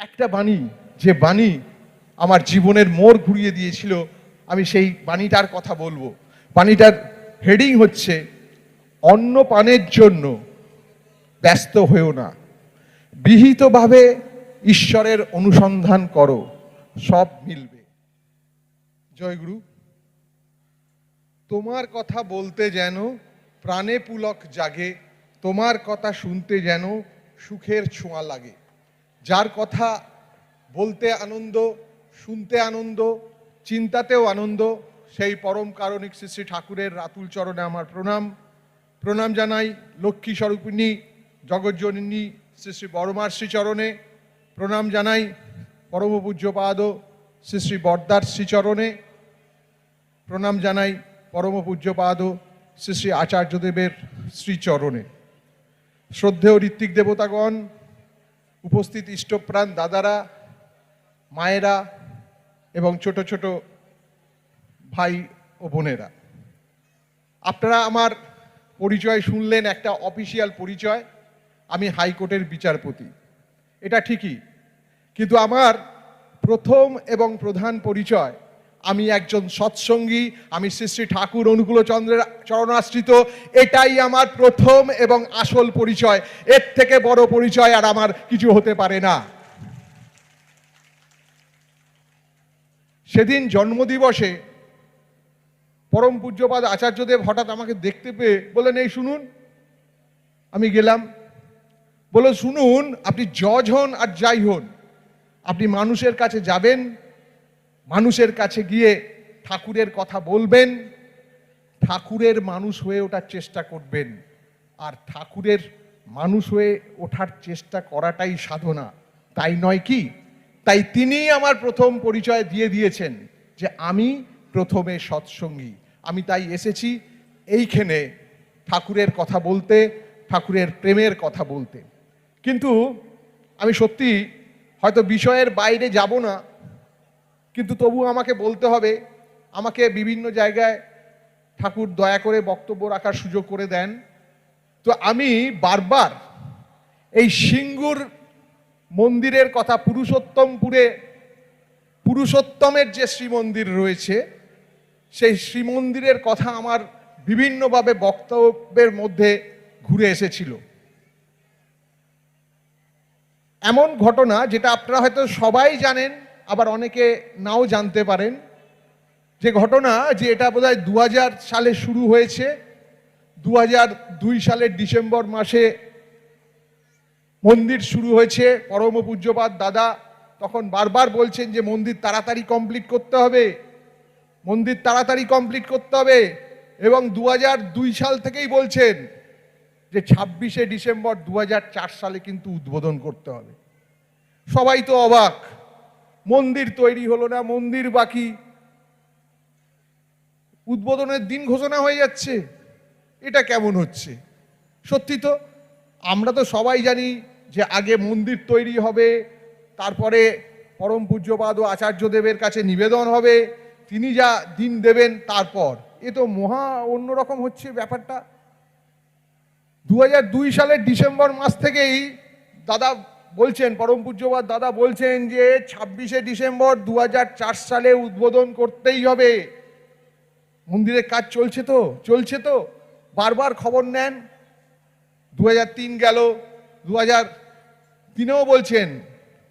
একটা বাণী, যে বাণী আমার জীবনের মোড় ঘুরিয়ে দিয়েছিল, আমি সেই বাণীটার কথা বলব। বাণীটার হেডিং হচ্ছে অন্ন পানের জন্য ব্যস্ত হয়েও না। বিহিতভাবে ঈশ্বরের অনুসন্ধান করো, সব মিলবে। জয়গুরু তোমার কথা বলতে যেন প্রাণে পুলক জাগে, তোমার কথা শুনতে যেন সুখের ছোঁয়া লাগে। যার কথা বলতে আনন্দ, শুনতে আনন্দ, চিন্তাতেও আনন্দ, সেই পরম কারণিক শ্রী শ্রী ঠাকুরের রাতুল চরণে আমার প্রণাম। প্রণাম জানাই লক্ষ্মী স্বরূপিণী, জগজ্জননী শ্রী শ্রী বড়মার শ্রীচরণে প্রণাম জানাই পরম পূজ্যপাদ শ্রী শ্রী বর্দার শ্রীচরণে প্রণাম জানাই পরম পূজ্যপাদ শ্রী শ্রী আচার্যদেবের শ্রীচরণে। শ্রদ্ধেয় ঋত্বিক দেবতাগণ উপস্থিত ইষ্টপ্রাণ দাদারা, মায়েরা এবং ছোট ছোট ভাই ও বোনেরা। আপনারা আমার পরিচয় শুনলেন, একটা অফিসিয়াল পরিচয়। আমি হাইকোর্টের বিচারপতি। এটা ঠিকই। কিন্তু আমার প্রথম এবং প্রধান পরিচয় আমি একজন সৎসঙ্গী, আমি শ্রী শ্রী ঠাকুর অনুকূলচন্দ্রের চরণাশ্রিত, এটাই আমার প্রথম এবং আসল পরিচয়। এর থেকে বড় পরিচয় আর আমার কিছু হতে পারে না। সেদিন জন্মদিবসে পরম পূজ্যপাদ আচার্যদেব হঠাৎ আমাকে দেখতে পেয়ে বললেন, এই শুনুন। আমি গেলাম। বলে শুনুন, আপনি জজ হন আর যাই হন। আপনি মানুষের কাছে যাবেন মানুষের কাছে গিয়ে ঠাকুরের কথা বলবেন, ঠাকুরের মানুষ হয়ে ওঠার চেষ্টা করবেন। আর ঠাকুরের মানুষ হয়ে ওঠার চেষ্টা করাটাই সাধনা। তাই নয় কি? তাই তিনিই আমার প্রথম পরিচয় দিয়ে দিয়েছেন যে আমি প্রথমে সৎসঙ্গী। আমি তাই এসেছি এইখানে ঠাকুরের কথা বলতে, ঠাকুরের প্রেমের কথা বলতে। কিন্তু আমি সত্যি হয়তো বিষয়ের বাইরে যাব না কিন্তু তবু আমাকে বলতে হবে, আমাকে বিভিন্ন জায়গায় ঠাকুর দয়া করে বক্তব্য রাখার সুযোগ করে দেন। তো আমি বারবার এই সিঙ্গুর মন্দিরের কথা, পুরুষোত্তমপুরে, পুরুষোত্তমের যে শ্রীমন্দির রয়েছে, সেই শ্রীমন্দিরের কথা আমার বিভিন্নভাবে বক্তব্যের মধ্যে ঘুরে এসেছিল। এমন ঘটনা যেটা আপনারা হয়তো সবাই জানেন আবার অনেকে নাও জানতে পারেন যে ঘটনা যে এটা বোধহয় দু হাজার সালে শুরু হয়েছে দু দুই সালের ডিসেম্বর মাসে মন্দির শুরু হয়েছে, পরম পূজ্যপাত দাদা তখন বারবার বলছেন যে মন্দির তাড়াতাড়ি কমপ্লিট করতে হবে, মন্দির তাড়াতাড়ি কমপ্লিট করতে হবে এবং দু দুই সাল থেকেই বলছেন যে ছাব্বিশে ডিসেম্বর দু হাজার চার সালে কিন্তু উদ্বোধন করতে হবে। সবাই তো অবাক। মন্দির তৈরি হলো না, মন্দির বাকি। উদ্বোধনের দিন ঘোষণা হয়ে যাচ্ছে। এটা কেমন হচ্ছে? সত্যি তো, আমরা তো সবাই জানি যে আগে মন্দির তৈরি হবে, তারপরে পরম পূজ্যপাদ ও আচার্যদেবের কাছে নিবেদন হবে, তিনি যা দিন দেবেন তারপর। এ তো মহা অন্যরকম হচ্ছে ব্যাপারটা। দু সালের ডিসেম্বর মাস থেকেই দাদা বলছেন, পরম পূজ্যবাদ দাদা বলছেন যে ছাব্বিশে ডিসেম্বর দু হাজার চার সালে উদ্বোধন করতেই হবে। মন্দিরের কাজ চলছে তো চলছে তো। বারবার খবর নেন দু গেল দু হাজার তিনেও বলছেন,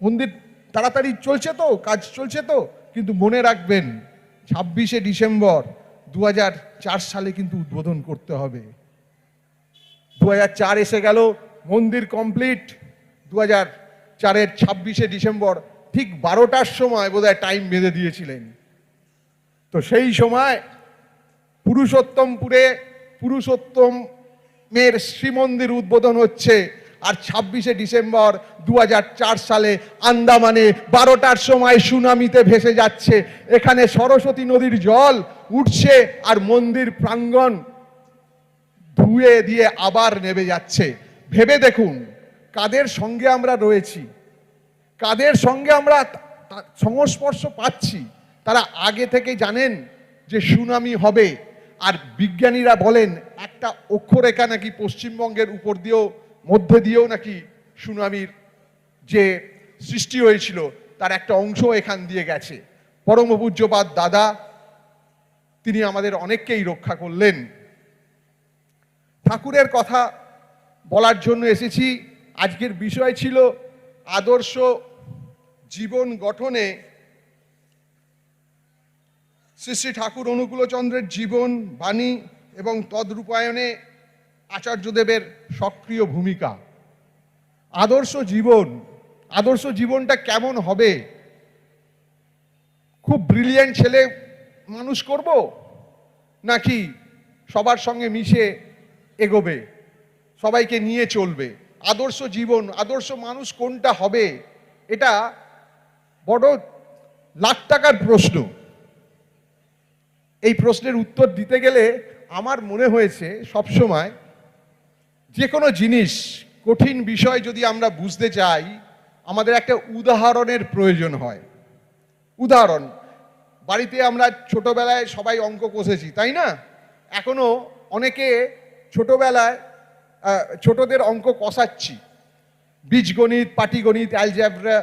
মন্দির তাড়াতাড়ি চলছে তো, কাজ চলছে তো, কিন্তু মনে রাখবেন, ছাব্বিশে ডিসেম্বর দু হাজার চার সালে কিন্তু উদ্বোধন করতে হবে। দু এসে গেল, মন্দির কমপ্লিট। দু হাজার চারের ছাব্বিশে ডিসেম্বর ঠিক বারোটার সময় বোধহয় টাইম বেঁধে দিয়েছিলেন। তো সেই সময় পুরুষোত্তমপুরে পুরুষোত্তমের শ্রীমন্দির উদ্বোধন হচ্ছে আর ছাব্বিশে ডিসেম্বর দু হাজার চার সালে আন্দামানে বারোটার সময় সুনামিতে ভেসে যাচ্ছে। এখানে সরস্বতী নদীর জল উঠছে আর মন্দির প্রাঙ্গণ ধুয়ে দিয়ে আবার নেমে যাচ্ছে। ভেবে দেখুন কাদের সঙ্গে আমরা রয়েছি? কাদের সঙ্গে আমরা সংস্পর্শ পাচ্ছি? তারা আগে থেকে জানেন যে সুনামি হবে। আর বিজ্ঞানীরা বলেন, একটা অক্ষরেখা নাকি পশ্চিমবঙ্গের উপর দিয়েও, মধ্যে দিয়েও নাকি সুনামির যে সৃষ্টি হয়েছিল, তার একটা অংশ এখান দিয়ে গেছে। পরম পূজ্যপাদ দাদা, তিনি আমাদের অনেককেই রক্ষা করলেন। ঠাকুরের কথা বলার জন্য এসেছি। আজকের বিষয় ছিল আদর্শ জীবন গঠনে শ্রী শ্রী ঠাকুর অনুকূলচন্দ্রের জীবন, বাণী এবং তদ্রূপায়নে আচার্যদেবের সক্রিয় ভূমিকা। আদর্শ জীবন, আদর্শ জীবনটা কেমন হবে? খুব ব্রিলিয়েন্ট ছেলে মানুষ করব? নাকি সবার সঙ্গে মিশে এগোবে? সবাইকে নিয়ে চলবে? আদর্শ জীবন, আদর্শ মানুষ কোনটা হবে? এটা বড় লাখ টাকার প্রশ্ন। এই প্রশ্নের উত্তর দিতে গেলে আমার মনে হয়েছে সবসময় যে কোনো জিনিস, কঠিন বিষয় যদি আমরা বুঝতে চাই, আমাদের একটা উদাহরণের প্রয়োজন হয়। উদাহরণ, বাড়িতে আমরা ছোটবেলায় সবাই অঙ্ক কষেছি, তাই না? এখনও অনেকে ছোটবেলায় ছোটদের অঙ্ক কষাচ্ছি। বীজগণিত, পাটিগণিত অ্যালজ্যাবরা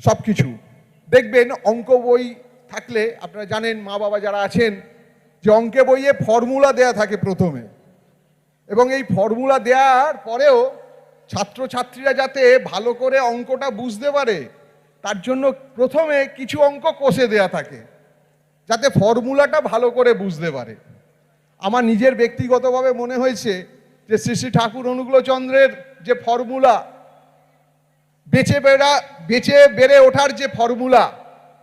সব কিছু দেখবেন অঙ্ক বই থাকলে আপনারা জানেন মা বাবা যারা আছেন যে অঙ্কে বইয়ে ফর্মুলা দেয়া থাকে প্রথমে। এবং এই ফর্মুলা দেওয়ার পরেও ছাত্রছাত্রীরা যাতে ভালো করে অঙ্কটা বুঝতে পারে, তার জন্য প্রথমে কিছু অঙ্ক কষে দেয়া থাকে, যাতে ফর্মুলাটা ভালো করে বুঝতে পারে। আমার নিজের ব্যক্তিগতভাবে মনে হয়েছে যে শ্রী শ্রী ঠাকুর অনুকূলচন্দ্রের যে ফর্মুলা, বেঁচে বেড়া, বেঁচে বেড়ে ওঠার যে ফর্মুলা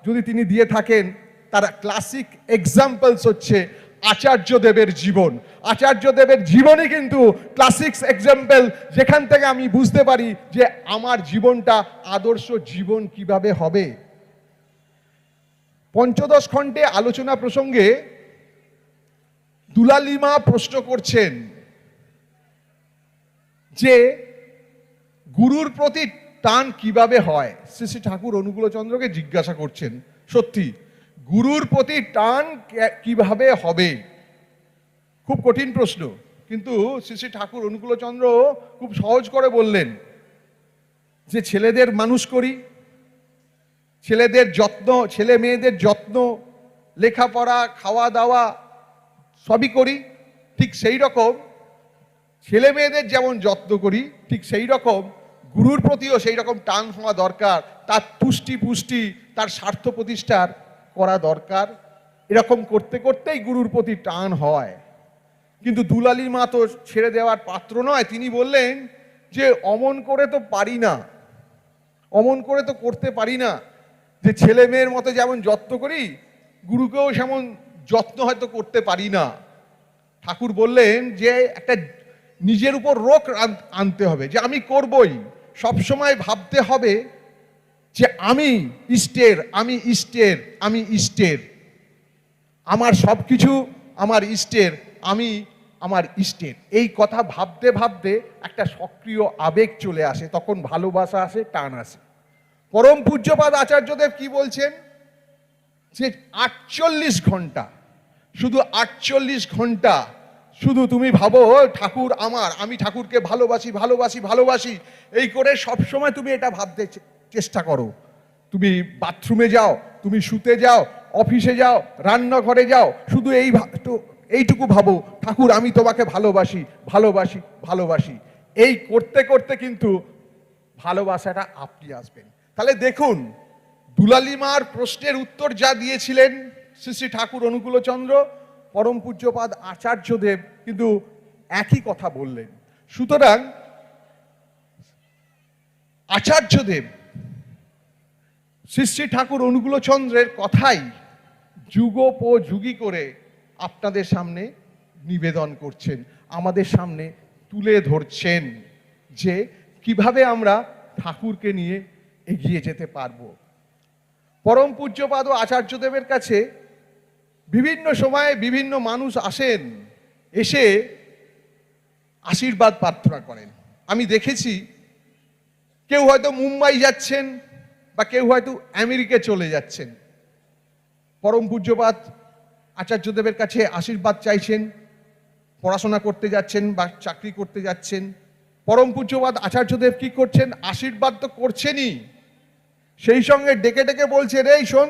যদি তিনি দিয়ে থাকেন, তার ক্লাসিক এক্সাম্পলস হচ্ছে আচার্য দেবের জীবন। আচার্য দেবের জীবনই কিন্তু ক্লাসিক্স এক্সাম্পল যেখান থেকে আমি বুঝতে পারি যে আমার জীবনটা আদর্শ জীবন কীভাবে হবে। পঞ্চদশ খণ্ডে আলোচনা প্রসঙ্গে দুলালিমা প্রশ্ন করছেন যে গুরুর প্রতি টান কীভাবে হয়? শ্রী শ্রী ঠাকুর অনুকূলচন্দ্রকে জিজ্ঞাসা করছেন, সত্যি, গুরুর প্রতি টান কীভাবে হবে? খুব কঠিন প্রশ্ন, কিন্তু শ্রী শ্রী ঠাকুর অনুকূলচন্দ্র খুব সহজ করে বললেন যে ছেলেদের মানুষ করি, ছেলেদের যত্ন, ছেলে মেয়েদের যত্ন, লেখাপড়া খাওয়া দাওয়া সবই করি, ঠিক সেই রকম ছেলে মেয়েদের যেমন যত্ন করি, ঠিক সেই রকম গুরুর প্রতিও সেই রকম টান হওয়া দরকার, তার তুষ্টি পুষ্টি, তার স্বার্থ প্রতিষ্ঠার করা দরকার। এরকম করতে করতেই গুরুর প্রতি টান হয়। কিন্তু দুলালির মা তো ছেড়ে দেওয়ার পাত্র নয়, তিনি বললেন যে অমন করে তো পারি না, অমন করে তো করতে পারি না। যে ছেলে মেয়ের মতো যেমন যত্ন করি, গুরুকেও সেমন যত্ন হয়তো করতে পারি না। ঠাকুর বললেন যে একটা নিজের উপর রোগ আন- আনতে হবে, যে আমি করবই। সবসময় ভাবতে হবে যে আমি ইষ্টের আমি ইষ্টের আমি ইষ্টের। আমার সব কিছু আমার ইষ্টের, আমি আমার ইষ্টের। এই কথা ভাবতে ভাবতে একটা সক্রিয় আবেগ চলে আসে, তখন ভালোবাসা আসে, টান আসে। পরম পূজ্যপাদ আচার্যদেব কি বলছেন? যে আটচল্লিশ ঘণ্টা, শুধু আটচল্লিশ ঘণ্টা শুধু তুমি ভাবো, ঠাকুর আমার, আমি ঠাকুরকে ভালোবাসি ভালোবাসি ভালোবাসি। এই করে সব সময় তুমি এটা ভাবতে চেষ্টা করো। তুমি বাথরুমে যাও, তুমি শুতে যাও, অফিসে যাও, রান্নাঘরে যাও, শুধু এই এইটুকু ভাবো, ঠাকুর আমি তোমাকে ভালোবাসি ভালোবাসি ভালোবাসি। এই করতে করতে কিন্তু ভালোবাসাটা আপনি আসবেন। তাহলে দেখুন দুলালিমার প্রশ্নের উত্তর যা দিয়েছিলেন শ্রী শ্রী ঠাকুর অনুকূলচন্দ্র পরম পূজ্যপাদ আচার্যদেব কিন্তু একই কথা বললেন। সুতরাং আচার্যদেব শ্রী শ্রী ঠাকুর অনুকূলচন্দ্রের কথাই যুগোপযোগী করে আপনাদের সামনে নিবেদন করছেন, আমাদের সামনে তুলে ধরছেন যে কীভাবে আমরা ঠাকুরকে নিয়ে এগিয়ে যেতে পারব। পরম পূজ্যপাদ ও আচার্যদেবের কাছে বিভিন্ন সময়ে বিভিন্ন মানুষ আসেন, এসে আশীর্বাদ প্রার্থনা করেন। আমি দেখেছি, কেউ হয়তো মুম্বাই যাচ্ছেন বা কেউ হয়তো আমেরিকা চলে যাচ্ছেন। পরম পূজ্যপাদ আচার্যদেবের কাছে আশীর্বাদ চাইছেন, পড়াশোনা করতে যাচ্ছেন বা চাকরি করতে যাচ্ছেন। পরম পূজ্যপাদ আচার্যদেব কি করছেন? আশীর্বাদ তো করছেনই। সেই সঙ্গে ডেকে ডেকে বলছে রে শোন,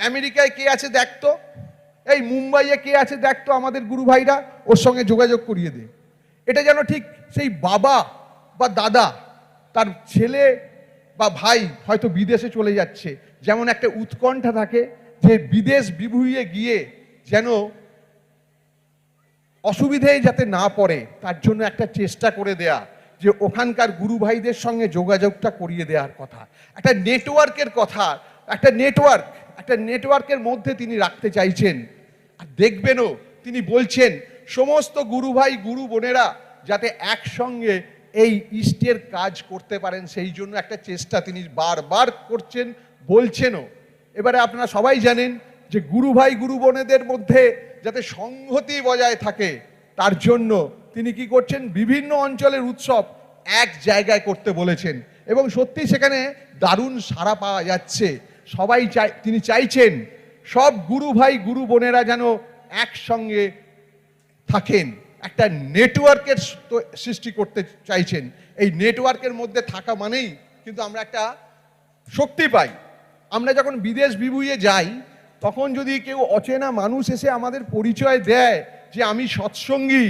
আমেরিকায় কে আছে দেখতো এই মুম্বাইয়ে কে আছে দেখতো আমাদের গুরু ভাইরা, ওর সঙ্গে যোগাযোগ করিয়ে দে। এটা যেন ঠিক সেই বাবা বা দাদা, তার ছেলে বা ভাই হয়তো বিদেশে চলে যাচ্ছে, যেমন একটা উৎকণ্ঠা থাকে যে বিদেশ বিভুইয়ে গিয়ে যেন অসুবিধায় যাতে না পড়ে, তার জন্য একটা চেষ্টা করে দেয়া, যে ওখানকার গুরু ভাইদের সঙ্গে যোগাযোগটা করিয়ে দেওয়ার কথা। একটা নেটওয়ার্কের কথা, একটা নেটওয়ার্ক একটা নেটওয়ার্কের মধ্যে তিনি রাখতে চাইছেন। দেখবেনও তিনি বলছেন, সমস্ত গুরু ভাই, গুরু বোনেরা যাতে একসঙ্গে এই ইষ্টের কাজ করতে পারেন, সেই জন্য একটা চেষ্টা তিনি বারবার করছেন, বলছেনও। এবারে আপনারা সবাই জানেন যে গুরু ভাই, গুরু বোনেদের মধ্যে যাতে সংহতি বজায় থাকে, তার জন্য তিনি কি করছেন, বিভিন্ন অঞ্চলের উৎসব এক জায়গায় করতে বলেছেন। এবং সত্যি সেখানে দারুণ সাড়া পাওয়া যাচ্ছে। সবাই চাই, তিনি চাইছেন সব গুরু ভাই, গুরু বোনেরা যেন একসঙ্গে থাকেন। একটা নেটওয়ার্কের সৃষ্টি করতে চাইছেন। এই নেটওয়ার্কের মধ্যে থাকা মানেই কিন্তু আমরা একটা শক্তি পাই। আমরা যখন বিদেশ বিভুইয়ে যাই, তখন যদি কেউ অচেনা মানুষ এসে আমাদের পরিচয় দেয় যে আমি সৎসঙ্গী,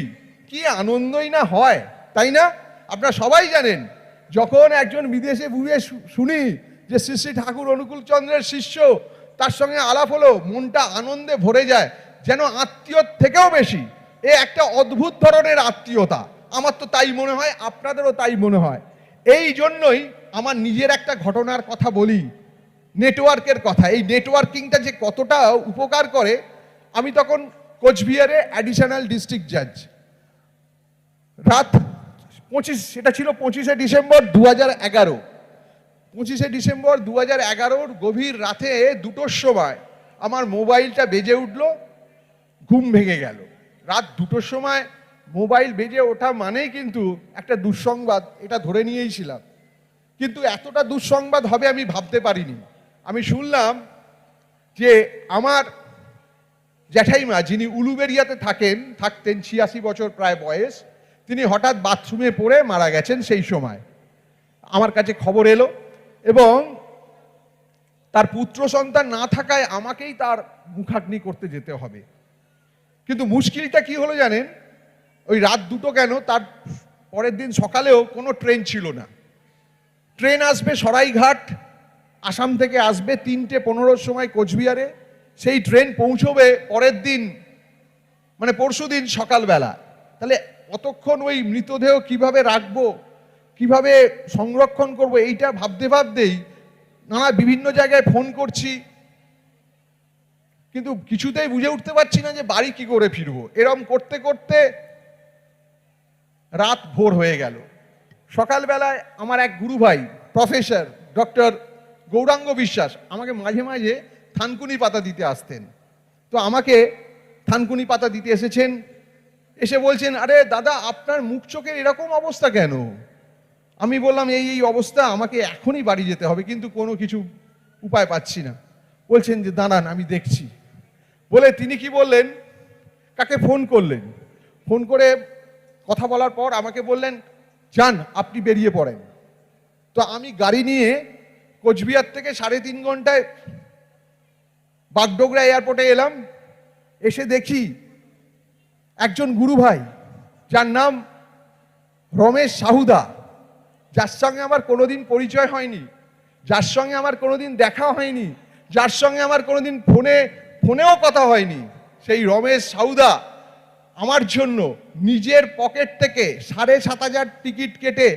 কি আনন্দই না হয়, তাই না? আপনারা সবাই জানেন, যখন একজন বিদেশে বুয়ে শুনি যে শ্রী শ্রী ঠাকুর অনুকূল চন্দ্রের শিষ্য তার সঙ্গে আলাপ হলো, মনটা আনন্দে ভরে যায়, যেন আত্মীয়র থেকেও বেশি। এ একটা অদ্ভুত ধরনের আত্মীয়তা। আমার তো তাই মনে হয়, আপনাদেরও তাই মনে হয়। এই জন্যই আমার নিজের একটা ঘটনার কথা বলি। নেটওয়ার্কের কথা। এই নেটওয়ার্কিংটা যে কতটা উপকার করে, আমি তখন কোচবিহারে অ্যাডিশনাল ডিস্ট্রিক্ট জাজ রাত পঁচিশ, সেটা ছিল পঁচিশে ডিসেম্বর দু হাজার এগারো। পঁচিশে ডিসেম্বর দু হাজার এগারোর গভীর রাতে দুটোর সময় আমার মোবাইলটা বেজে উঠল, ঘুম ভেঙে গেল। রাত দুটোর সময় মোবাইল বেজে ওঠা মানেই কিন্তু একটা দুঃসংবাদ, এটা ধরে নিয়েই ছিলাম। কিন্তু এতটা দুঃসংবাদ হবে আমি ভাবতে পারিনি। আমি শুনলাম যে আমার জ্যাঠাইমা যিনি উলুবেরিয়াতে থাকেন, থাকতেন ছিয়াশি বছর প্রায় বয়স, তিনি হঠাৎ বাথরুমে পড়ে মারা গেছেন সেই সময়। আমার কাছে খবর এলো এবং তার পুত্র সন্তান না থাকায় আমাকেই তার মুখাগ্নি করতে যেতে হবে। কিন্তু মুশকিলটা কি হলো জানেন? ওই রাত দুটো কেন? তার পরের দিন সকালেও কোনো ট্রেন ছিল না। ট্রেন আসবে সরাইঘাট, আসাম থেকে আসবে তিনটে পনেরোর সময় কোচবিহারে। সেই ট্রেন পৌঁছবে পরের দিন মানে পরশু দিন সকালবেলা। তাহলে কতক্ষণ ওই মৃতদেহ কীভাবে রাখব? কীভাবে সংরক্ষণ করব এইটা ভাবতে ভাবতেই নানা বিভিন্ন জায়গায় ফোন করছি। কিন্তু কিছুতেই বুঝে উঠতে পারছি না যে বাড়ি কি করে ফিরবো। এরম করতে করতে রাত ভোর হয়ে গেল। সকালবেলায় আমার এক গুরু ভাই প্রফেসর ডক্টর গৌরাঙ্গ বিশ্বাস, আমাকে মাঝে মাঝে থানকুনি পাতা দিতে আসতেন। তো আমাকে থানকুনি পাতা দিতে এসেছেন। এসে বলছেন, আরে দাদা, আপনার মুখ চোখের এরকম অবস্থা কেন? আমি বললাম, এই এই অবস্থা, আমাকে এখনই বাড়ি যেতে হবে, কিন্তু কোনো কিছু উপায় পাচ্ছি না। বলছেন যে, দাঁড়ান, আমি দেখছি। বলে তিনি কি বললেন? কাকে ফোন করলেন? ফোন করে কথা বলার পর আমাকে বললেন, যান, আপনি বেরিয়ে পড়েন। তো আমি গাড়ি নিয়ে কোচবিহার থেকে সাড়ে তিন ঘন্টায় বাগডোগরা এয়ারপোর্টে এলাম। এসে দেখি একজন গুরু ভাই, যার নাম রমেশ সাহুদা। যার সঙ্গে আমার কোনোদিন পরিচয় হয়নি, যার সঙ্গে আমার কোনোদিন দেখা হয়নি, যার সঙ্গে আমার কোনোদিন ফোনে, ফোনেও কথা হয়নি, সেই রমেশ সাউদা আমার জন্য নিজের পকেট থেকে সাড়ে সাত হাজার টিকিট কেটে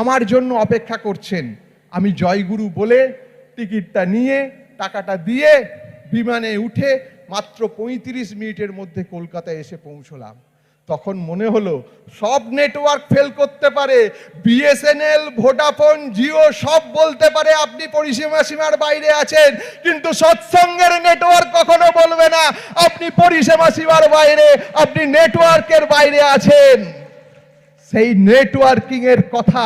আমার জন্য অপেক্ষা করছেন। আমি জয়গুরু বলে টিকিটটা নিয়ে, টাকাটা দিয়ে বিমানে উঠে মাত্র পঁয়ত্রিশ মিনিটের মধ্যে কলকাতায় এসে পৌঁছলাম। তখন মনে হলো, সব নেটওয়ার্ক ফেল করতে পারে। বিএসএনএল ভোডাফোন জিও সব বলতে পারে আপনি পরিসীমা সীমার বাইরে আছেন। কিন্তু সৎসঙ্গের নেটওয়ার্ক কখনো বলবে না, আপনি পরিসীমা সীমার বাইরে, আপনি নেটওয়ার্কের বাইরে আছেন। সেই নেটওয়ার্কিং এর কথা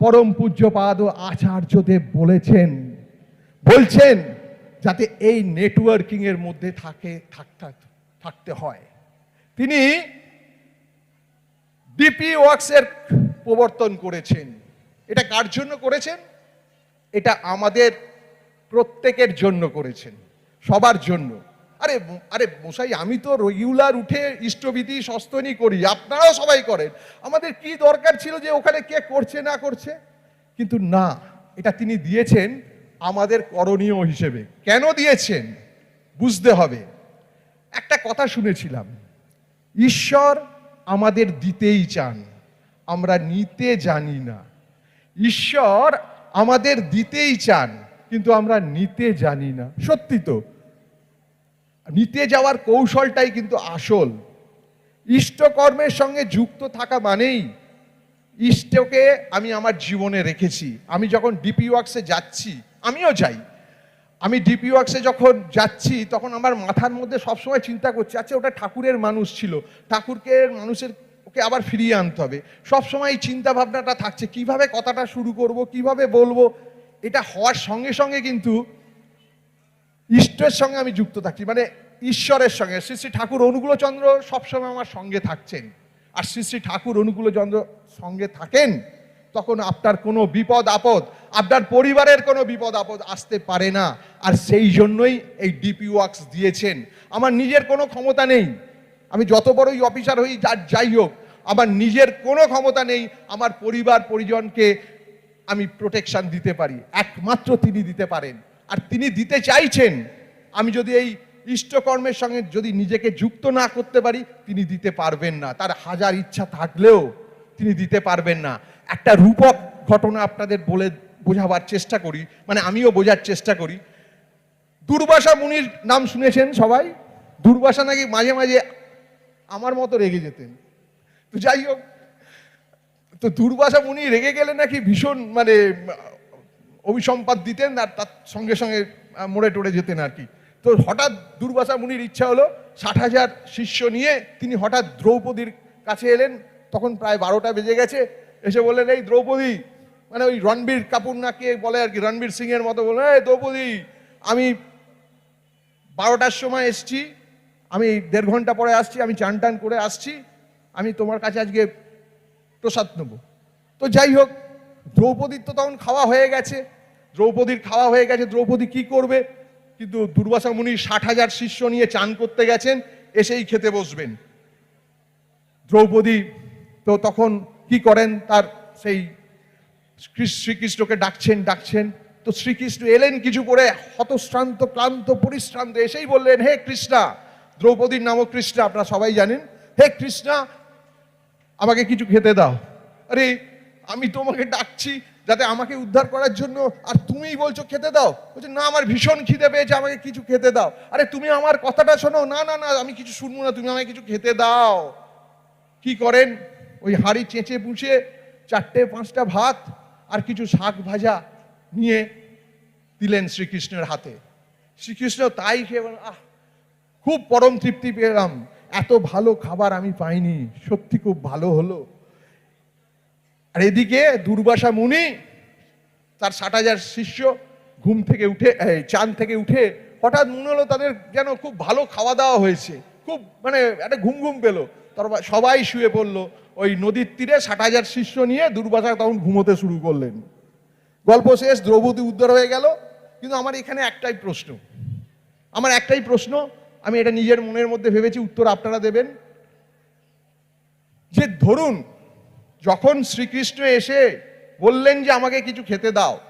পরম পূজ্যপাদ আচার্যদেব বলেছেন। বলছেন, যাতে এই নেটওয়ার্কিং এর মধ্যে থাকে থাকতে হয়। তিনি ডিপি ওয়ার্কসের প্রবর্তন করেছেন। এটা কার জন্য করেছেন? এটা আমাদের প্রত্যেকের জন্য করেছেন। সবার জন্য। আরে আরে মশাই, আমি তো রেগুলার উঠে ইষ্টবিধি সস্তনি করি। আপনারাও সবাই করেন। আমাদের কি দরকার ছিল যে ওখানে কে করছে, না করছে? কিন্তু না, এটা তিনি দিয়েছেন আমাদের করণীয় হিসেবে। কেন দিয়েছেন? বুঝতে হবে। একটা কথা শুনেছিলাম। ঈশ্বর আমাদের দিতেই চান। আমরা নিতে জানি না। ঈশ্বর আমাদের দিতেই চান, কিন্তু আমরা নিতে জানি না। সত্যি তো। নিতে যাওয়ার কৌশলটাই কিন্তু আসল। ইষ্টকর্মের সঙ্গে যুক্ত থাকা মানেই ইষ্টকে আমি আমার জীবনে রেখেছি। আমি যখন ডিপি ওয়ার্কসে যাচ্ছি, আমিও যাই। আমি ডিপি ওয়ার্কসে যখন যাচ্ছি, তখন আমার মাথার মধ্যে সবসময় চিন্তা করছি আচ্ছা ওটা ঠাকুরের মানুষ ছিল। ঠাকুরকে, মানুষের ওকে আবার ফিরিয়ে আনতে হবে। সবসময় এই চিন্তাভাবনাটা থাকছে, কীভাবে কথাটা শুরু করব, কীভাবে বলব? এটা হওয়ার সঙ্গে সঙ্গে কিন্তু ইষ্টের সঙ্গে আমি যুক্ত থাকি মানে ঈশ্বরের সঙ্গে। শ্রী শ্রী ঠাকুর অনুকূলচন্দ্র সবসময় আমার সঙ্গে থাকছেন। আর শ্রী শ্রী ঠাকুর অনুকূলচন্দ্র সঙ্গে থাকেন তখন আপনার কোনো বিপদ আপদ, আপনার পরিবারের কোনো বিপদ আপদ আসতে পারে না। আর সেই জন্যই এই ডিপি ওয়ার্কস দিয়েছেন। আমার নিজের কোনো ক্ষমতা নেই। আমি যত বড়ই অফিসার হই, যার যাই হোক, আমার নিজের কোনো ক্ষমতা নেই। আমার পরিবার, পরিজনকে আমি প্রোটেকশন দিতে পারি। একমাত্র তিনি দিতে পারেন। আর তিনি দিতে চাইছেন। আমি যদি এই ইষ্টকর্মের সঙ্গে যদি নিজেকে যুক্ত না করতে পারি, তিনি দিতে পারবেন না। তার হাজার ইচ্ছা থাকলেও তিনি দিতে পারবেন না। একটা রূপক ঘটনা আপনাদের বলে বোঝাবার চেষ্টা করি মানে আমিও বোঝার চেষ্টা করি। দুর্বাসা মুনির নাম শুনেছেন সবাই? দুর্বাসা নাকি মাঝে মাঝে আমার মতো রেগে যেতেন। তো যাই হোক, তো দুর্বাসা মুনি রেগে গেলে নাকি ভীষণ মানে অভিসম্পাদ দিতেন আর তার সঙ্গে সঙ্গে মোড়ে টোড়ে যেতেন আর কি। তো হঠাৎ দুর্বাসা মুনির ইচ্ছা হলো, ষাট হাজার শিষ্য নিয়ে তিনি হঠাৎ দ্রৌপদীর কাছে এলেন, তখন প্রায় বারোটা বেজে গেছে। এসে বললেন, এই দ্রৌপদী। মানে ওই রণবীর কাপুর না কে বলে আর কি, রণবীর সিং এর মতো বললেন, এই দ্রৌপদী, আমি বারোটার সময় এসছি, আমি দেড় ঘণ্টা পরে আসছি, আমি চান টান করে আসছি, আমি তোমার কাছে আজকে প্রসাদ নেব। তো যাই হোক, দ্রৌপদীর তো তখন খাওয়া হয়ে গেছে, দ্রৌপদীর খাওয়া হয়ে গেছে, দ্রৌপদী কি করবে? কিন্তু দুর্বাসা মুনি ষাট হাজার শিষ্য নিয়ে চান করতে গেছেন, এসেই খেতে বসবেন। দ্রৌপদী তো তখন কি করেন? তার সেই কৃষ- শ্রীকৃষ্ণকে ডাকছেন ডাকছেন। তো শ্রীকৃষ্ণ এলেন কিছু করে, হতশ্রান্ত, ক্লান্ত, পরিশ্রান্ত, এসেই বললেন, হে কৃষ্ণা, দ্রৌপদীর নামও কৃষ্ণা, আপনারা সবাই জানেন। হে কৃষ্ণা, আমাকে কিছু খেতে দাও। আরে, আমি তোমাকে ডাকছি যাতে আমাকে উদ্ধার করার জন্য, আর তুমিই বলছো খেতে দাও। বলছে, না, আমার ভীষণ খিদে পেয়েছে, আমাকে কিছু খেতে দাও। আরে, তুমি আমার কথাটা শোনো। না না না, আমি কিছু শুনব না, তুমি আমাকে কিছু খেতে দাও। কি করেন? ওই হাঁড়ি চেঁচে পুষে চারটে, পাঁচটা ভাত আর কিছু শাক ভাজা নিয়ে দিলেন শ্রীকৃষ্ণের হাতে। শ্রীকৃষ্ণ তাই খেয়ে আহ, খুব পরম তৃপ্তি পেলাম। এত ভালো খাবার আমি পাইনি, সত্যি খুব ভালো হলো। আর এদিকে দুর্বাসা মুনি, তার ষাট হাজার শিষ্য ঘুম থেকে উঠে চাঁদ থেকে উঠে হঠাৎ মনে হলো তাদের যেন খুব ভালো খাওয়া দাওয়া হয়েছে। খুব মানে একটা ঘুম ঘুম পেল। তারপর সবাই শুয়ে পড়ল। ওই নদীর তীরে ষাট হাজার শিষ্য নিয়ে দুর্বাসা তখন ঘুমোতে শুরু করলেন। গল্প শেষ, দ্রৌপদী উদ্ধার হয়ে গেল। কিন্তু আমার এখানে একটাই প্রশ্ন। আমার একটাই প্রশ্ন, আমি এটা নিজের মনের মধ্যে ভেবেছি, উত্তর আপনারা দেবেন। যে ধরুন, যখন শ্রীকৃষ্ণ এসে বললেন যে আমাকে কিছু খেতে দাও,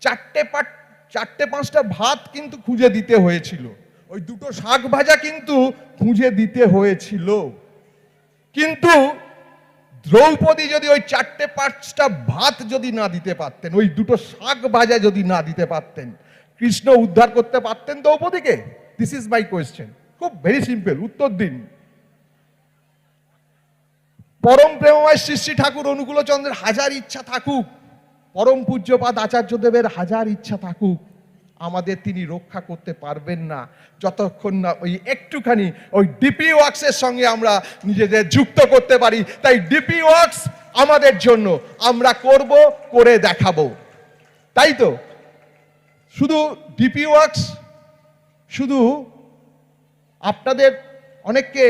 চারটে পাট, চারটে পাঁচটা ভাত কিন্তু খুঁজে দিতে হয়েছিল। ওই দুটো শাক ভাজা কিন্তু খুঁজে দিতে হয়েছিল। কিন্তু দ্রৌপদী যদি ওই চারটে পাঁচটা ভাত যদি না দিতে পারতেন, ওই দুটো শাক ভাজা যদি না দিতে পারতেন, কৃষ্ণ উদ্ধার করতে পারতেন দ্রৌপদীকে? দিস ইজ মাই কোয়েশ্চেন খুব ভেরি সিম্পল উত্তর দিন। পরম প্রেমময় শ্রী শ্রী ঠাকুর অনুকূলচন্দ্রের হাজার ইচ্ছা থাকুক, পরম পূজ্যপাদ আচার্যদেবের হাজার ইচ্ছা থাকুক আমাদের তিনি রক্ষা করতে পারবেন না। যতক্ষণ না ওই একটুখানি ওই ডিপি ওয়ার্কসের সঙ্গে আমরা নিজেদের যুক্ত করতে পারি, তাই ডিপি ওয়ার্কস আমাদের জন্য আমরা করব, করে দেখাবো। তাই তো? শুধু ডিপি ওয়ার্কস, শুধু আপনাদের অনেককে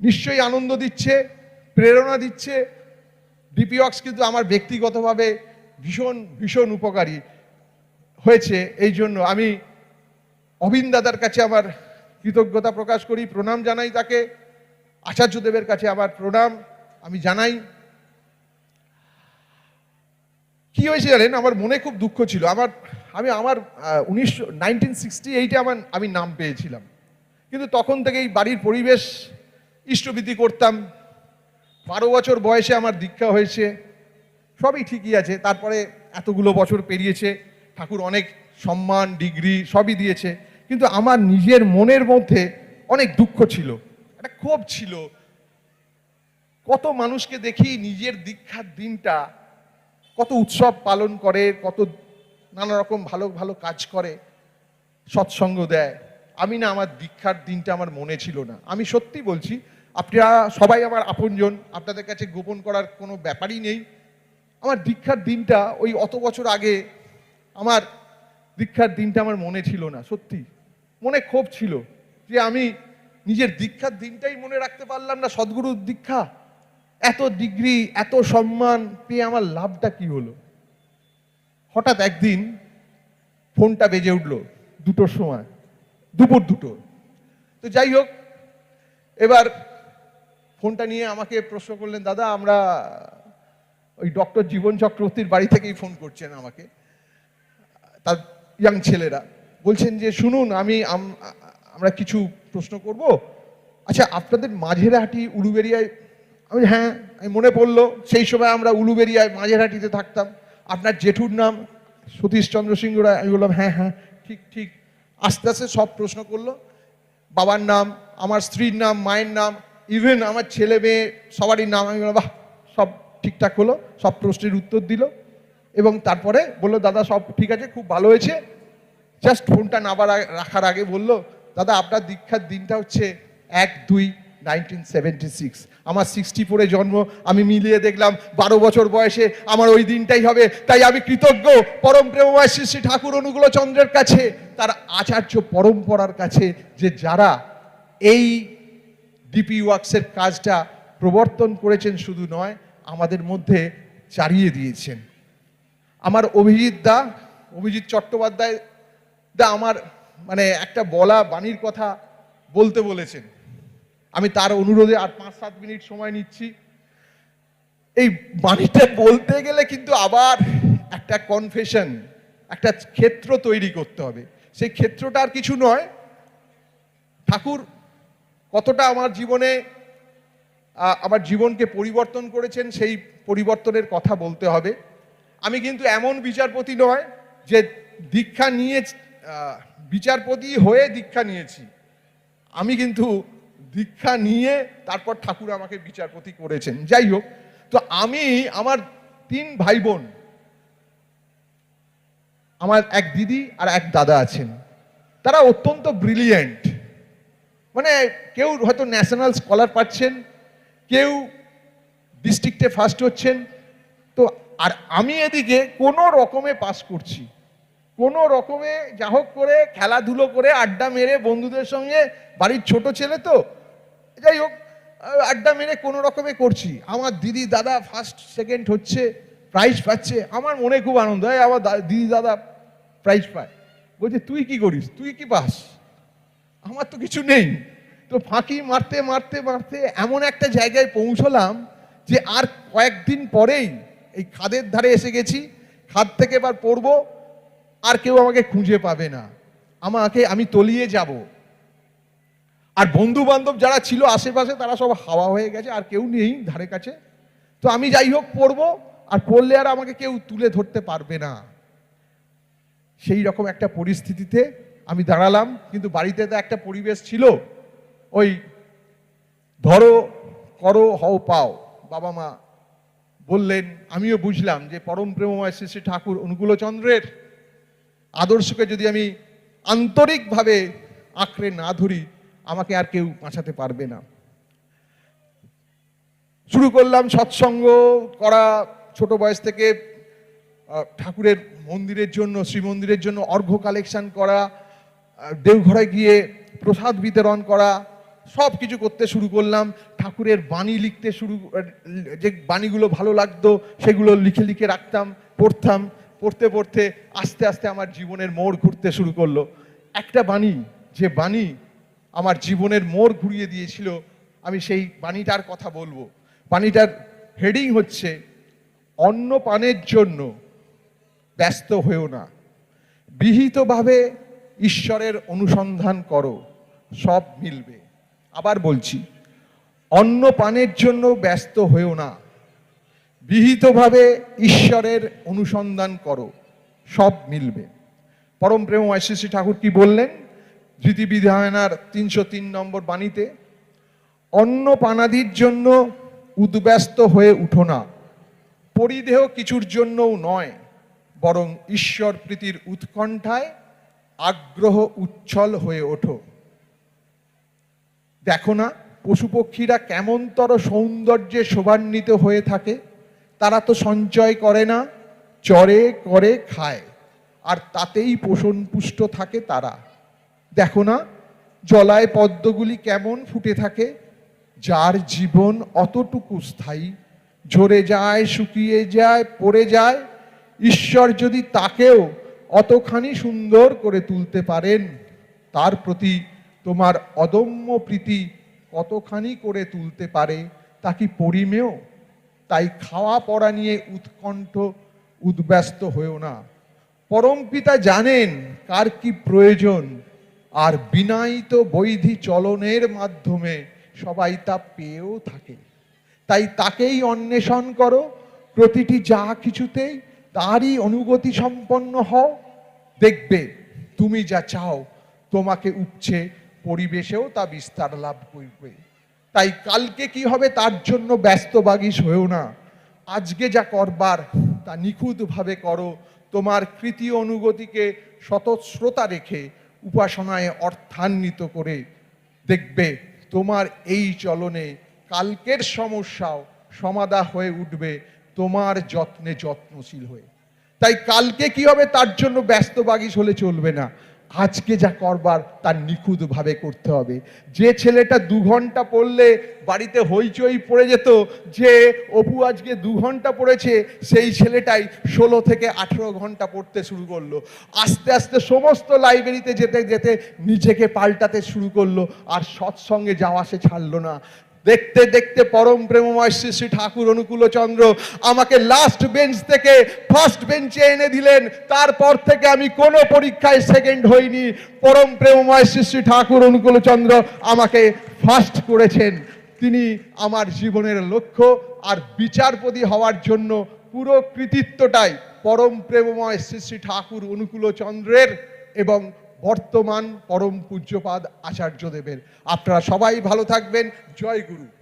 নিশ্চয়ই আনন্দ দিচ্ছে, প্রেরণা দিচ্ছে। ডিপি ওয়ার্কস কিন্তু আমার ব্যক্তিগতভাবে ভীষণ ভীষণ উপকারী। হয়েছে, এই জন্য আমি অবিন দাদার কাছে আমার কৃতজ্ঞতা প্রকাশ করি, প্রণাম জানাই তাকে। আচার্যদেবের কাছে আমার প্রণাম, আমি জানাই। কি হয়েছে জানেন, আমার মনে খুব দুঃখ ছিল। আমার, আমি আমার উনিশশো নাইনটিন সিক্সটি এইটে আমার, আমি নাম পেয়েছিলাম। কিন্তু তখন থেকেই বাড়ির পরিবেশ ইষ্টবিধি করতাম। বারো বছর বয়সে আমার দীক্ষা হয়েছে। সবই ঠিকই আছে। তারপরে এতগুলো বছর পেরিয়েছে। ঠাকুর অনেক সম্মান ডিগ্রি সবই দিয়েছে, কিন্তু আমার নিজের মনের মধ্যে অনেক দুঃখ ছিল, একটা ক্ষোভ ছিল। কত মানুষকে দেখি নিজের দীক্ষার দিনটা কত উৎসব পালন করে, কত নানা রকম ভালো ভালো কাজ করে, সৎসঙ্গ দেয়। আমি না, আমার দীক্ষার দিনটা আমার মনে ছিল না। আমি সত্যি বলছি, আপনারা সবাই আমার আপনজন, আপনাদের কাছে গোপন করার কোনো ব্যাপারই নেই। আমার দীক্ষার দিনটা ওই অত বছর আগে আমার দীক্ষার দিনটা আমার মনে ছিল না, সত্যি। মনে ক্ষোভ ছিল যে আমি নিজের দীক্ষার দিনটাই মনে রাখতে পারলাম না, সদ্গুরুর দীক্ষা। এত ডিগ্রি, এত সম্মান পেয়ে আমার লাভটা কি হলো? হঠাৎ একদিন ফোনটা বেজে উঠল দুটোর সময়, দুপুর দুটো। তো যাই হোক, এবার ফোনটা নিয়ে আমাকে প্রশ্ন করলেন, দাদা, আমরা ওই ডক্টর জীবন চক্রবর্তীর বাড়ি থেকেই ফোন করছেন আমাকে। তার ইয়াং ছেলেরা। বলছেন যে, শুনুন, আমি আমরা কিছু প্রশ্ন করব? আচ্ছা আপনাদের মাঝেরহাটি উলুবেরিয়ায় আমি হ্যাঁ আমি মনে পড়ল, সেই সময় আমরা উলুবেরিয়ায় মাঝেরহাটিতে থাকতাম। আপনার জেঠুর নাম সতীশচন্দ্র সিংহ রায়। আমি বললাম হ্যাঁ হ্যাঁ ঠিক ঠিক। আস্তে আস্তে সব প্রশ্ন করল। বাবার নাম, আমার স্ত্রীর নাম, মায়ের নাম, ইভেন আমার ছেলে মেয়ে, সবারই নাম। আমি বললাম, বাহ, সব ঠিকঠাক হলো। সব প্রশ্নের উত্তর দিল। এবং তারপরে বলল, দাদা, সব ঠিক আছে, খুব ভালো হয়েছে। জাস্ট ফোনটা নাবার রাখার আগে বলল, দাদা, আপনার দীক্ষার দিনটা হচ্ছে এক দুই নাইনটিন সেভেন্টি সিক্স আমার সিক্সটি ফোরে জন্ম, আমি মিলিয়ে দেখলাম বারো বছর বয়সে আমার ওই দিনটাই হবে। তাই আমি কৃতজ্ঞ পরম প্রেমময় শ্রী শ্রী ঠাকুর অনুকূল চন্দ্রের কাছে, তার আচার্য পরম্পরার কাছে যে যারা এই ডিপি ওয়ার্কসের কাজটা প্রবর্তন করেছেন শুধু নয়, আমাদের মধ্যে চারিয়ে দিয়েছেন। আমার অভিজিৎ দা, অভিজিৎ চট্টোপাধ্যায় দা আমার মানে একটা বলা বাণীর কথা বলতে বলেছেন। আমি তার অনুরোধে আর পাঁচ সাত মিনিট সময় নিচ্ছি। এই বাণীটা বলতে গেলে কিন্তু আবার একটা কনফেশন একটা ক্ষেত্র তৈরি করতে হবে। সেই ক্ষেত্রটা আর কিছু নয়। ঠাকুর কতটা আমার জীবনে আমার জীবনকে পরিবর্তন করেছেন সেই পরিবর্তনের কথা বলতে হবে। আমি কিন্তু এমন বিচারপতি নয় যে দীক্ষা নিয়ে বিচারপতি হয়ে দীক্ষা নিয়েছি। আমি কিন্তু দীক্ষা নিয়ে তারপর ঠাকুর আমাকে বিচারপতি করেছেন। যাই হোক, তো আমি আমার তিন ভাই বোন আমার এক দিদি আর এক দাদা আছেন। তারা অত্যন্ত ব্রিলিয়েন্ট মানে কেউ হয়তো ন্যাশনাল স্কলার পাচ্ছেন, কেউ ডিস্ট্রিক্টে ফার্স্ট হচ্ছেন আর আমি এদিকে কোনো রকমে পাস করছি। কোনো রকমে যা হোক করে খেলাধুলো করে আড্ডা মেরে বন্ধুদের সঙ্গে, বাড়ির ছোট ছেলে তো, যাই হোক আড্ডা মেরে কোনো রকমে করছি। আমার দিদি, দাদা ফার্স্ট সেকেন্ড হচ্ছে প্রাইজ পাচ্ছে। আমার মনে খুব আনন্দ হয় আমার দিদি, দাদা প্রাইজ পায়। বলছে, তুই কি করিস? তুই কি পাস? আমার তো কিছু নেই। তো ফাঁকি মারতে মারতে মারতে এমন একটা জায়গায় পৌঁছলাম যে আর কয়েকদিন পরেই এই খাদের ধারে এসে গেছি, খাদ থেকে এবার পড়ব, আর কেউ আমাকে খুঁজে পাবে না। আমাকে আমি তলিয়ে যাব। আর বন্ধু বান্ধব যারা ছিল আশেপাশে, তারা সব হাওয়া হয়ে গেছে, আর কেউ নেই ধারে কাছে। তো আমি যাই হোক, পড়ব, আর পড়লে আর আমাকে কেউ তুলে ধরতে পারবে না। সেই রকম একটা পরিস্থিতিতে আমি দাঁড়ালাম, কিন্তু বাড়িতে তো একটা পরিবেশ ছিল। ওই ধরো, করো, হও, পাও বাবা মা বললেন, আমিও বুঝলাম যে পরম প্রেমময় শ্রী শ্রী ঠাকুর অনুকূলচন্দ্রের আদর্শকে যদি আমি আন্তরিকভাবে আঁকড়ে না ধরি, আমাকে আর কেউ বাঁচাতে পারবে না। শুরু করলাম সৎসঙ্গ করা ছোট বয়স থেকে ঠাকুরের মন্দিরের জন্য, শ্রীমন্দিরের জন্য অর্ঘ্য কালেকশন করা দেওঘরে গিয়ে প্রসাদ বিতরণ করা সব কিছু করতে শুরু করলাম, ঠাকুরের বাণী লিখতে শুরু, যে বাণীগুলো ভালো লাগতো সেগুলো লিখে লিখে রাখতাম, পড়তাম, পড়তে পড়তে আস্তে আস্তে আমার জীবনের মোড় ঘুরতে শুরু করল। একটা বাণী, যে বাণী আমার জীবনের মোড় ঘুরিয়ে দিয়েছিল, আমি সেই বাণীটার কথা বলব। বাণীটার হেডিং হচ্ছে, অন্ন পানের জন্য ব্যস্ত হয়েও না। বিহিতভাবে ঈশ্বরের অনুসন্ধান করো, সব মিলবে। আবার বলছি, অন্ন পানের জন্য ব্যস্ত হয়েও না। বিহিতভাবে ঈশ্বরের অনুসন্ধান করো, সব মিলবে। পরম প্রেম শ্রী ঠাকুর কি বললেন? ধৃতি বিধায়নার তিনশো তিন নম্বর বাণীতে, অন্ন পানাদির জন্য উদ্ব্যস্ত হয়ে উঠো না। পরিদেহ কিছুর জন্যও নয়, বরং ঈশ্বর প্রীতির উৎকণ্ঠায় আগ্রহ উচ্ছল হয়ে ওঠো। দেখো না পশু পক্ষীরা কেমনতর সৌন্দর্যে শোভান্বিত হয়ে থাকে। তারা তো সঞ্চয় করে না, চরে করে খায়। আর তাতেই পোষণ পুষ্ট থাকে তারা। দেখো না, জলায় পদ্মগুলি কেমন ফুটে থাকে। যার জীবন অতটুকু স্থায়ী। ঝরে যায়, শুকিয়ে যায়, পড়ে যায়। ঈশ্বর যদি তাকেও অতখানি সুন্দর করে তুলতে পারেন, তার প্রতি তোমার অদম্য প্রীতি কতখানি করে তুলতে পারে, তা কি পরিমেয়? তাই খাওয়া পড়া নিয়ে উৎকণ্ঠ, উদ্ব্যস্ত হয়েও না। পরম পিতা জানেন কার কি প্রয়োজন, আর বিনায়িত বৈধি চলনের মাধ্যমে সবাই তা পেয়েও থাকে। তাই তাকেই অন্বেষণ করো, প্রতিটি যা কিছুতেই তারই অনুগতি সম্পন্ন হও। দেখবে, তুমি যা চাও, তোমাকে উপছে পরিবেশেও তা বিস্তার লাভ করবে। তাই কালকে কি হবে তার জন্য ব্যস্ত বাগিস হয়েও না। আজকে যা করবার, তা নিখুঁতভাবে করো। তোমার কৃতি অনুগতিকে শতশ্রোতা রেখে উপাসনায় অর্থান্বিত করে দেখবে, তোমার এই চলনে কালকের সমস্যাও সমাধা হয়ে উঠবে, তোমার যত্নে যত্নশীল হয়ে। তাই কালকে কি হবে তার জন্য ব্যস্ত বাগিস হলে চলবে না। আজকে যা করবার তার নিখুঁতভাবে করতে হবে। যে ছেলেটা দু ঘণ্টা পড়লে বাড়িতে হইচই পড়ে যেত, যে অপু আজকে দু ঘণ্টা পড়েছে, সেই ছেলেটাই ষোলো থেকে আঠেরো ঘণ্টা পড়তে শুরু করল। আস্তে আস্তে সমস্ত লাইব্রেরিতে যেতে যেতে নিজেকে পাল্টাতে শুরু করল, আর সৎসঙ্গে যাওয়া সে ছাড়লো না। দেখতে দেখতে পরম প্রেমময় শ্রী শ্রী ঠাকুর অনুকূলচন্দ্র আমাকে লাস্ট বেঞ্চ থেকে ফার্স্ট বেঞ্চে এনে দিলেন। তারপর থেকে আমি কোনো পরীক্ষায় সেকেন্ড হইনি। পরম প্রেমময় শ্রী শ্রী ঠাকুর অনুকূলচন্দ্র আমাকে ফার্স্ট করেছেন। তিনি আমার জীবনের লক্ষ্য আর বিচারপতি হওয়ার জন্য পুরো কৃতিত্বটাই পরম প্রেমময় শ্রী শ্রী ঠাকুর অনুকূলচন্দ্রের এবং বর্তমান পরম পূজ্যপাদ আচার্যদেবের। আপনারা সবাই ভালো থাকবেন। জয় গুরু।